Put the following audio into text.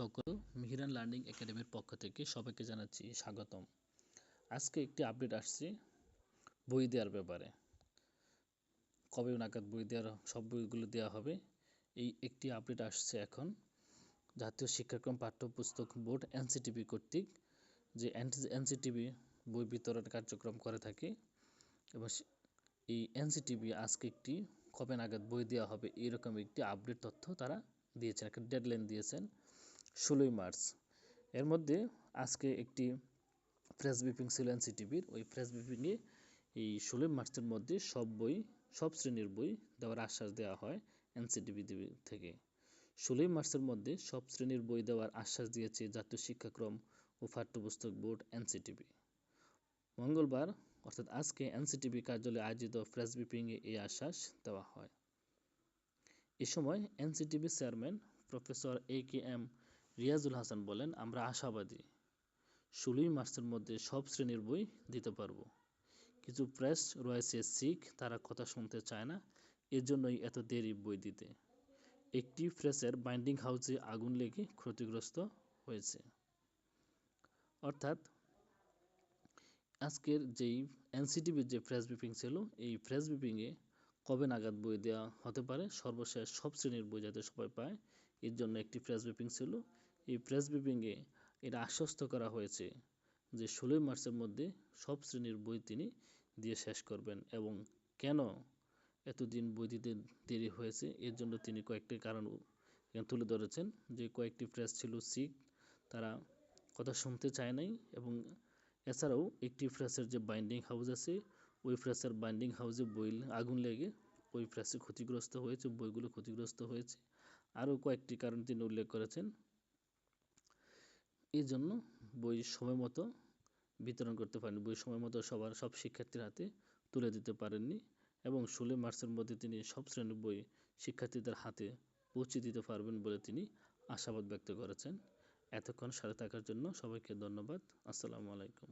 সকল মিহিরান লার্নিং একাডেমির পক্ষ থেকে সবাইকে জানাচ্ছি স্বাগতম। আজকে একটি আপডেট আসছে বই দেওয়ার ব্যাপারে। কবে নাগাদ বই দেওয়ার সব বইগুলো দেওয়া হবে, এই একটি আপডেট আসছে এখন। জাতীয় শিক্ষাক্রম পাঠ্যপুস্তক বোর্ড এনসিটিভি কর্তৃক যে এনসিটিভি বই বিতরণ কার্যক্রম করে থাকে এবং এই এনসিটিভি আজকে একটি কবে নাগাদ বই দেওয়া হবে, এরকম একটি আপডেট তথ্য তারা দিয়েছেন, একটা ডেডলাইন দিয়েছেন। ষোলোই মার্চ। এর মধ্যে আজকে একটি প্রেস ব্রিফিং ছিল এনসিটিভির। ওই প্রেস ব্রিফিংয়ে এই ষোলোই মার্চের মধ্যে সব বই, সব শ্রেণির বই দেওয়ার আশ্বাস দেওয়া হয় এনসিটিভি থেকে। ষোলোই মার্চের মধ্যে সব শ্রেণির বই দেওয়ার আশ্বাস দিয়েছে জাতীয় শিক্ষাক্রম ও পাঠ্যপুস্তক বোর্ড এনসিটিভি। মঙ্গলবার, অর্থাৎ আজকে এনসিটিভি কার্যালয়ে আয়োজিত প্রেস ব্রিফিংয়ে এই আশ্বাস দেওয়া হয়। এ সময় NCTV chairman professor A K M Riazul Hasan বলেন, আমরা আশাবাদী। ষোলোই মার্চের মধ্যে সব শ্রেণির বই দিতে পারব। কিছু প্রেস রয়েছে শিখ, তারা কথা শুনতে চায় না এজন্যই এত দেরি বই দিতে। একটি প্রেসের বাইন্ডিং হাউসে আগুন লেগে ক্ষতিগ্রস্ত হয়েছে। অর্থাৎ, আজকের যেই এনসিটিভির যে প্রেস ব্রিফিং ছিল, এই প্রেস ব্রিফিংয়ে কবে নাগাদ বই দেওয়া হতে পারে? সর্বশেষ সব শ্রেণির বই যাতে সবাই পায় এর জন্য একটি প্রেস ব্রিফিং ছিল। এই প্রেস ব্রিফিংয়ে এটা আশ্বস্ত করা হয়েছে যে ষোলোই মার্চের মধ্যে সব শ্রেণির বই তিনি দিয়ে শেষ করবেন এবং কেন এতদিন বই দিতে দেরি হয়েছে এর জন্য তিনি কয়েকটি কারণ তুলে ধরেছেন যে কয়েকটি প্রেস ছিল শিখ, তারা কথা শুনতে চায় নাই এবং এছাড়াও একটি প্রেসের যে বাইন্ডিং হাউস আছে, ওই প্রেসের বাইন্ডিং হাউসে বই আগুন লেগে ওই প্রেসে ক্ষতিগ্রস্ত হয়েছে, বইগুলো ক্ষতিগ্রস্ত হয়েছে। আরও কয়েকটি কারণ তিনি উল্লেখ করেছেন। এই জন্য বই সময় মতো বিতরণ করতে পারেনি বই সময় মতো সবার, সব শিক্ষার্থীর হাতে তুলে দিতে পারেননি এবং ষোলোই মার্চের মধ্যে তিনি সব শ্রেণির বই শিক্ষার্থীদের হাতে পৌঁছে দিতে পারবেন বলে তিনি আশাবাদ ব্যক্ত করেছেন। এতক্ষণ সাথে থাকার জন্য সবাইকে ধন্যবাদ। আসসালামু আলাইকুম।